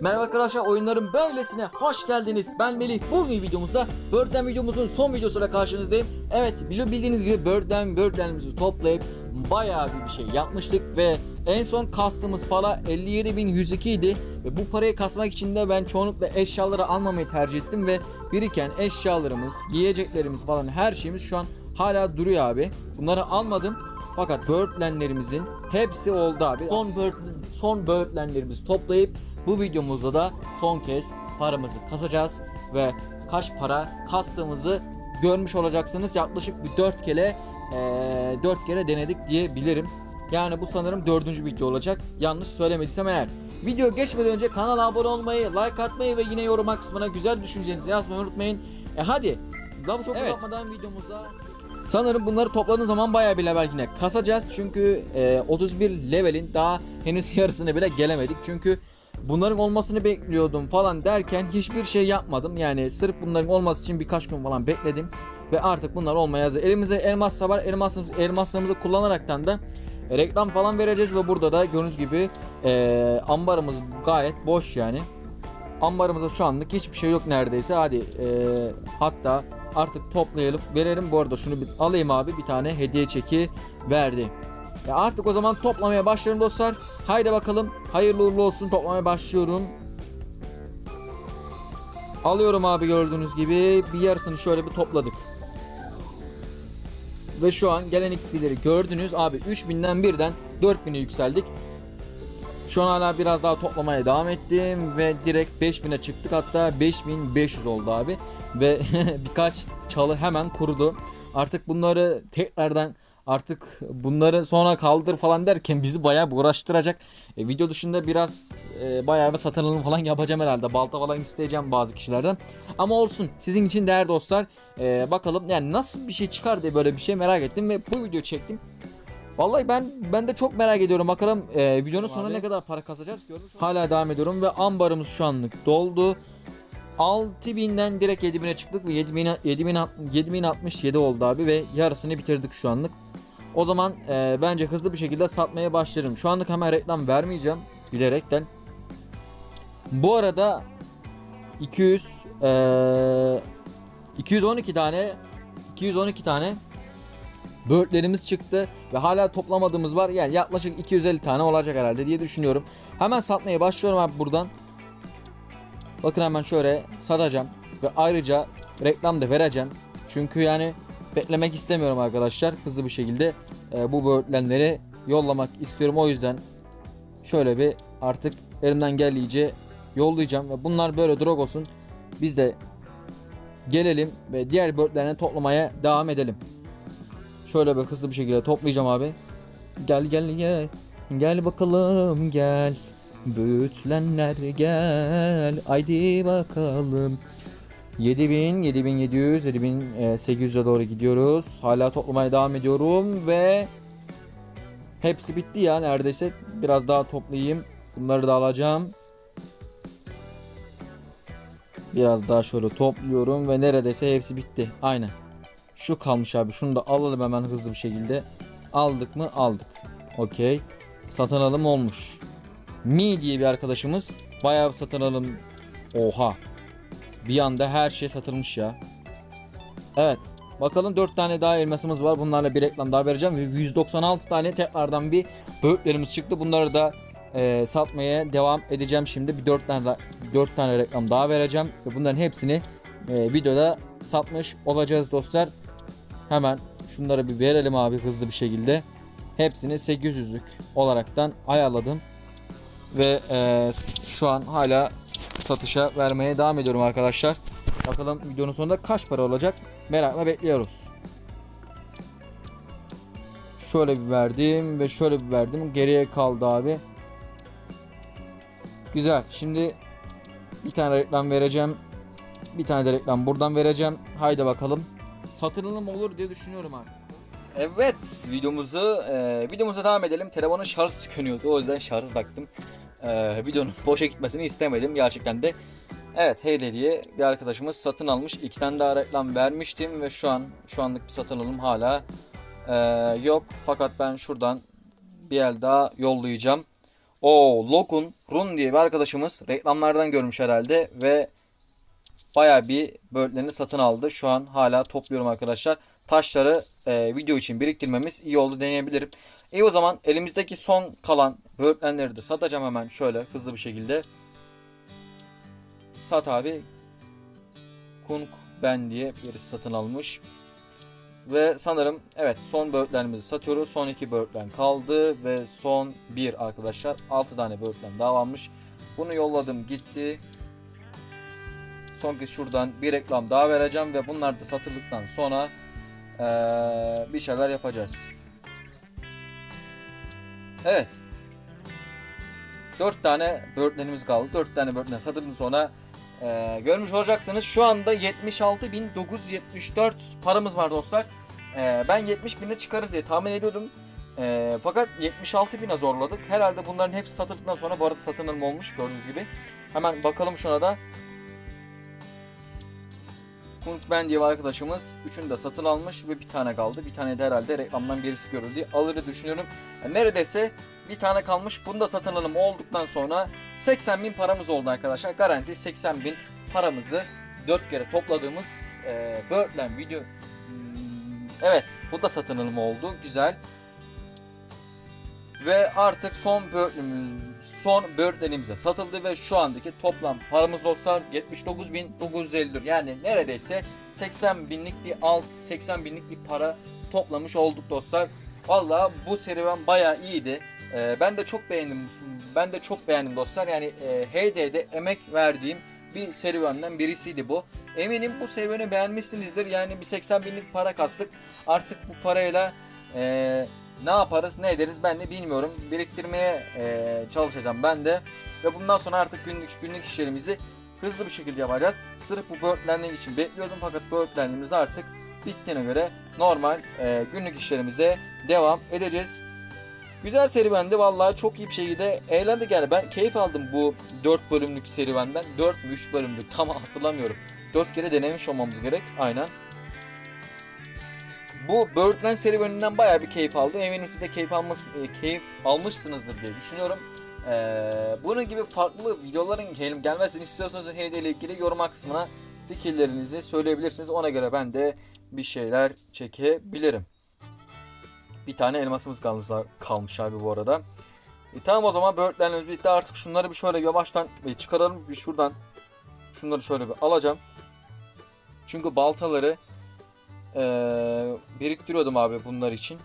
Merhaba arkadaşlar oyunların böylesine hoş geldiniz. Ben Melih. Bugün videomuzda Birdland videomuzun son videosuyla karşınızdayım. Evet bildiğiniz gibi Birdland Birdland'imizi toplayıp bayağı bir şey yapmıştık ve en son kastığımız para 57.102 idi ve bu parayı kasmak için de ben çoğunlukla eşyaları almamayı tercih ettim ve biriken eşyalarımız, yiyeceklerimiz falan her şeyimiz şu an hala duruyor abi. Bunları almadım. Fakat Birdland'lerimizin hepsi oldu abi. Son bird, son Birdland'lerimizi toplayıp bu videomuzda da son kez paramızı kasacağız ve kaç para kastığımızı görmüş olacaksınız. Yaklaşık bir 4 kere eee 4 kere denedik diyebilirim. Yani bu sanırım dördüncü video olacak. Yanlış söylemediysem eğer. Video geçmeden önce kanala abone olmayı, like atmayı ve yine yoruma kısmına güzel düşüncelerinizi yazmayı unutmayın. E hadi. Lafı çok Evet. uzatmadan videomuza Sanırım bunları topladığın zaman bayağı bir level yine kasacağız. Çünkü e, 31 levelin daha henüz yarısını bile gelemedik. Çünkü bunların olmasını bekliyordum falan derken hiçbir şey yapmadım. Yani sırf bunların olması için birkaç gün falan bekledim. Ve artık bunlar olmaya hazır. Elimizde elmas var. Elmas, elmaslarımızı kullanaraktan da reklam falan vereceğiz. Ve burada da gördüğünüz gibi e, ambarımız gayet boş yani. Ambarımızda şu anlık hiçbir şey yok neredeyse. Hadi e, hatta artık toplayalım verelim. Bu arada şunu bir alayım abi bir tane hediye çeki verdi. Ya artık o zaman toplamaya başlayalım dostlar. Haydi bakalım hayırlı uğurlu olsun toplamaya başlıyorum. Alıyorum abi gördüğünüz gibi bir yarısını şöyle bir topladık. Ve şu an gelen XP'leri gördünüz abi 3000'den birden 4000'e yükseldik. Şu an hala biraz daha toplamaya devam ettim ve direkt 5000'e çıktık hatta 5500 oldu abi ve birkaç çalı hemen kurudu. Artık bunları tekrardan artık bunları sonra kaldır falan derken bizi bayağı bir uğraştıracak. E, video dışında biraz e, bayağı bir satın alım falan yapacağım herhalde. Balta falan isteyeceğim bazı kişilerden. Ama olsun sizin için değerli dostlar. E, bakalım yani nasıl bir şey çıkar diye böyle bir şey merak ettim ve bu video çektim. Vallahi ben ben de çok merak ediyorum. Bakalım e, videonun sonunda Abi. ne kadar para kasacağız. Görmüş Hala devam ediyorum ve ambarımız şu anlık doldu. 6000'den direkt 7000'e çıktık ve 7000 7000 7067 oldu abi ve yarısını bitirdik şu anlık. O zaman e, bence hızlı bir şekilde satmaya başlarım. Şu anlık hemen reklam vermeyeceğim bilerekten. Bu arada 200 e, 212 tane 212 tane Birdlerimiz çıktı ve hala toplamadığımız var. Yani yaklaşık 250 tane olacak herhalde diye düşünüyorum. Hemen satmaya başlıyorum abi buradan. Bakın hemen şöyle satacağım ve ayrıca reklam da vereceğim. Çünkü yani beklemek istemiyorum arkadaşlar. Hızlı bir şekilde e, bu böğürtlenleri yollamak istiyorum. O yüzden şöyle bir artık elimden geldiğince yollayacağım ve bunlar böyle drog olsun. Biz de gelelim ve diğer böğürtlerini toplamaya devam edelim. Şöyle bir hızlı bir şekilde toplayacağım abi. Gel gel gel. Gel bakalım gel. Böğürtlenler gel. Haydi bakalım. 7000, 7700, 7800'e doğru gidiyoruz. Hala toplamaya devam ediyorum ve hepsi bitti ya neredeyse. Biraz daha toplayayım. Bunları da alacağım. Biraz daha şöyle topluyorum ve neredeyse hepsi bitti. Aynen. Şu kalmış abi. Şunu da alalım hemen hızlı bir şekilde. Aldık mı? Aldık. Okey. Satın alım olmuş. Mi diye bir arkadaşımız bayağı bir satın alım. Oha. Bir anda her şey satılmış ya. Evet. Bakalım 4 tane daha elmasımız var. Bunlarla bir reklam daha vereceğim. Ve 196 tane tekrardan bir böğürtlerimiz çıktı. Bunları da e, satmaya devam edeceğim şimdi. Bir 4 tane 4 tane reklam daha vereceğim. Ve bunların hepsini e, videoda satmış olacağız dostlar. Hemen şunları bir verelim abi hızlı bir şekilde. Hepsini 800'lük olaraktan ayarladım. Ve e, şu an hala satışa vermeye devam ediyorum arkadaşlar. Bakalım videonun sonunda kaç para olacak merakla bekliyoruz. Şöyle bir verdim ve şöyle bir verdim. Geriye kaldı abi. Güzel. Şimdi bir tane reklam vereceğim. Bir tane de reklam buradan vereceğim. Haydi bakalım. Satın olur diye düşünüyorum artık. Evet videomuzu e, videomuza devam edelim. Telefonun şarj tükeniyordu o yüzden şarj taktım. E, videonun boşa gitmesini istemedim gerçekten de. Evet Heyde diye bir arkadaşımız satın almış. İki tane daha reklam vermiştim ve şu an şu anlık bir satın alım hala e, yok. Fakat ben şuradan bir el daha yollayacağım. O Lokun Run diye bir arkadaşımız reklamlardan görmüş herhalde ve baya bir böğürtlerini satın aldı. Şu an hala topluyorum arkadaşlar. Taşları e, video için biriktirmemiz iyi oldu deneyebilirim. İyi o zaman elimizdeki son kalan böğürtlenleri de satacağım hemen şöyle hızlı bir şekilde. Sat abi. Kunk Ben diye birisi satın almış. Ve sanırım evet son böğürtlenimizi satıyoruz. Son iki böğürtlen kaldı ve son bir arkadaşlar. 6 tane böğürtlen daha varmış. Bunu yolladım gitti. Son kez şuradan bir reklam daha vereceğim ve bunlar da satıldıktan sonra eee, bir şeyler yapacağız. Evet. 4 tane böğürtlenimiz kaldı. 4 tane böğürtlen satıldıktan sonra eee, görmüş olacaksınız. Şu anda 76.974 paramız var dostlar. Eee, ben 70 bine çıkarız diye tahmin ediyordum. Eee, fakat 76 bine zorladık. Herhalde bunların hepsi satıldıktan sonra bu arada satın alım olmuş gördüğünüz gibi. Hemen bakalım şuna da. Kunk Ben diye bir arkadaşımız üçünü de satın almış ve bir tane kaldı. Bir tane de herhalde reklamdan birisi görüldü. Alırı düşünüyorum. Yani neredeyse bir tane kalmış. Bunu da satın alım olduktan sonra 80 bin paramız oldu arkadaşlar. Garanti 80 bin paramızı 4 kere topladığımız e, Birdland video. Hmm, Evet bu da satın alım oldu. Güzel. Ve artık son böğürtlenimiz, son böğürtlenimize satıldı ve şu andaki toplam paramız dostlar 79.954 yani neredeyse 80 binlik bir alt 80 binlik bir para toplamış olduk dostlar. Valla bu serüven baya iyiydi. Ee, ben de çok beğendim. Ben de çok beğendim dostlar. Yani e, HD'de emek verdiğim bir serüvenden birisiydi bu. Eminim bu serüveni beğenmişsinizdir. Yani bir 80 binlik para kastık. Artık bu parayla e, ne yaparız ne ederiz ben de bilmiyorum. Biriktirmeye e, çalışacağım ben de. Ve bundan sonra artık günlük günlük işlerimizi hızlı bir şekilde yapacağız. Sırf bu böğürtlenmek için bekliyordum fakat böğürtlendiğimiz artık bittiğine göre normal e, günlük işlerimize devam edeceğiz. Güzel serüvendi vallahi çok iyi bir şekilde eğlendik yani ben keyif aldım bu 4 bölümlük serüvenden 4 mü 3 bölümlük tam hatırlamıyorum 4 kere denemiş olmamız gerek aynen bu Birdland serüveninden bayağı bir keyif aldım. Eminim siz de keyif, almış, e, keyif almışsınızdır diye düşünüyorum. Ee, bunun gibi farklı videoların gel- gelmesini istiyorsanız hediye ile ilgili yorum kısmına fikirlerinizi söyleyebilirsiniz. Ona göre ben de bir şeyler çekebilirim. Bir tane elmasımız kalmış, kalmış abi bu arada. E, tamam o zaman Birdland'le birlikte artık şunları bir şöyle yavaştan e, çıkaralım. Bir şuradan şunları şöyle bir alacağım. Çünkü baltaları ee, biriktiriyordum abi bunlar için.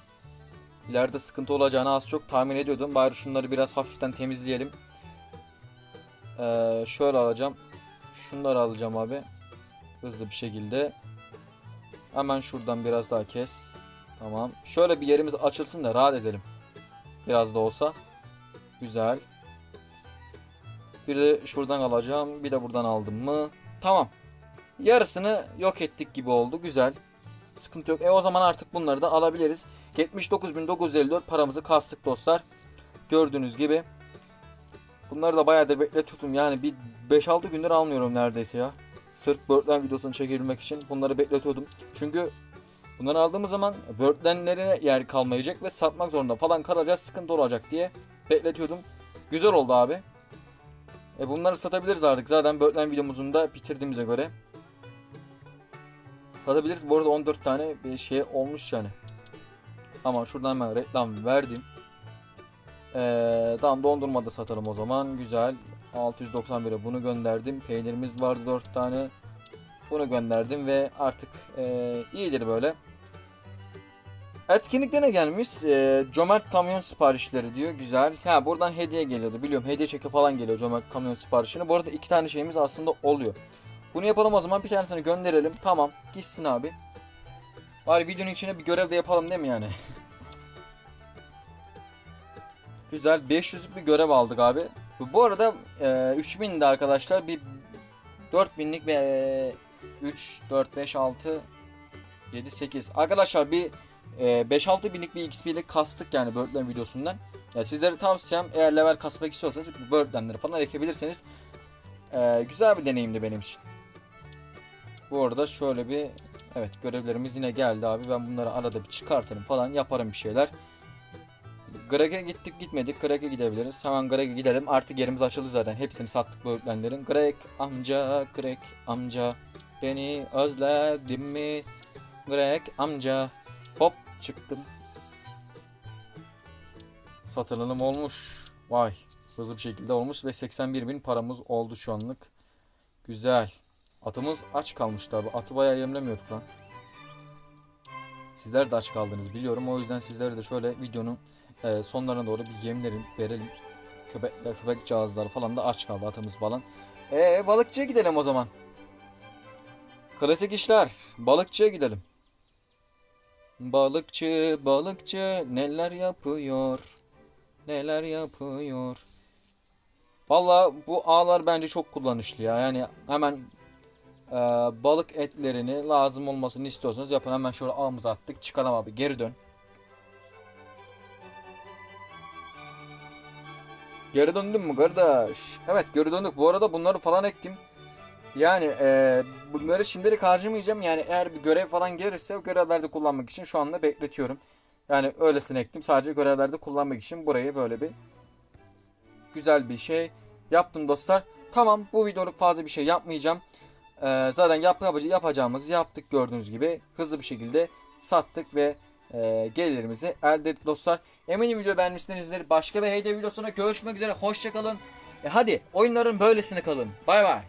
İleride sıkıntı olacağını az çok tahmin ediyordum. Bari şunları biraz hafiften temizleyelim. Ee, şöyle alacağım. Şunları alacağım abi. Hızlı bir şekilde. Hemen şuradan biraz daha kes. Tamam. Şöyle bir yerimiz açılsın da rahat edelim. Biraz da olsa. Güzel. Bir de şuradan alacağım. Bir de buradan aldım mı? Tamam. Yarısını yok ettik gibi oldu. Güzel. Sıkıntı yok. E o zaman artık bunları da alabiliriz. 79.954 paramızı kastık dostlar. Gördüğünüz gibi. Bunları da bayağıdır bekletiyordum. Yani bir 5-6 gündür almıyorum neredeyse ya. Sırf Birdland videosunu çekebilmek için bunları bekletiyordum. Çünkü bunları aldığımız zaman Birdland'lerine yer kalmayacak ve satmak zorunda falan kalacağız. Sıkıntı olacak diye bekletiyordum. Güzel oldu abi. E bunları satabiliriz artık. Zaten Birdland videomuzun da bitirdiğimize göre. Satabiliriz. Bu arada 14 tane bir şey olmuş yani. Ama şuradan hemen reklam verdim. Ee, tamam dondurma da satalım o zaman. Güzel. 691'e bunu gönderdim. Peynirimiz vardı 4 tane. Bunu gönderdim ve artık e, iyidir böyle. Etkinliklerine gelmiş. E, cömert kamyon siparişleri diyor. Güzel. Ha buradan hediye geliyordu. Biliyorum hediye çeki falan geliyor cömert kamyon siparişine. Bu arada iki tane şeyimiz aslında oluyor. Bunu yapalım o zaman bir tanesini gönderelim. Tamam gitsin abi. Bari videonun içine bir görev de yapalım değil mi yani? Güzel 500'lük bir görev aldık abi. Bu arada e, 3000'de arkadaşlar bir 4000'lik ve e, 3, 4, 5, 6, 7, 8. Arkadaşlar bir e, 5-6 binlik bir XP'lik kastık yani Birdland videosundan. Ya sizlere tavsiyem eğer level kasmak istiyorsanız Birdland'leri falan ekebilirsiniz. E, güzel bir deneyimdi benim için. Bu arada şöyle bir evet görevlerimiz yine geldi abi. Ben bunları arada bir çıkartırım falan yaparım bir şeyler. Greg'e gittik gitmedik. Greg'e gidebiliriz. Hemen Greg'e gidelim. Artık yerimiz açıldı zaten. Hepsini sattık bu öğretmenlerin. Greg amca, Greg amca. Beni özledin mi? Greg amca. Hop çıktım. Satılım olmuş. Vay. Hızlı bir şekilde olmuş ve 81 bin paramız oldu şu anlık. Güzel. Atımız aç kalmıştı abi. Atı bayağı yemlemiyorduk lan. Sizler de aç kaldınız biliyorum. O yüzden sizlere de şöyle videonun e, sonlarına doğru bir yemlerin verelim. Köpekler, köpek cihazları falan da aç kaldı atımız falan. E balıkçıya gidelim o zaman. Klasik işler. Balıkçıya gidelim. Balıkçı, balıkçı neler yapıyor? Neler yapıyor? Valla bu ağlar bence çok kullanışlı ya. Yani hemen e, balık etlerini lazım olmasını istiyorsanız yapın. Hemen şöyle ağımıza attık. Çıkalım abi. Geri dön. Geri döndün mü kardeş? Evet geri döndük. Bu arada bunları falan ektim. Yani e, bunları şimdilik harcamayacağım. Yani eğer bir görev falan gelirse o görevlerde kullanmak için şu anda bekletiyorum. Yani öylesine ektim. Sadece görevlerde kullanmak için burayı böyle bir güzel bir şey yaptım dostlar. Tamam bu videoluk fazla bir şey yapmayacağım. Ee, zaten yap, yapacağımızı yaptık gördüğünüz gibi. Hızlı bir şekilde sattık ve e, gelirlerimizi elde ettik dostlar. Eminim video beğenmişsinizdir. Başka bir HD videosuna görüşmek üzere. Hoşçakalın. E hadi oyunların böylesine kalın. Bay bay.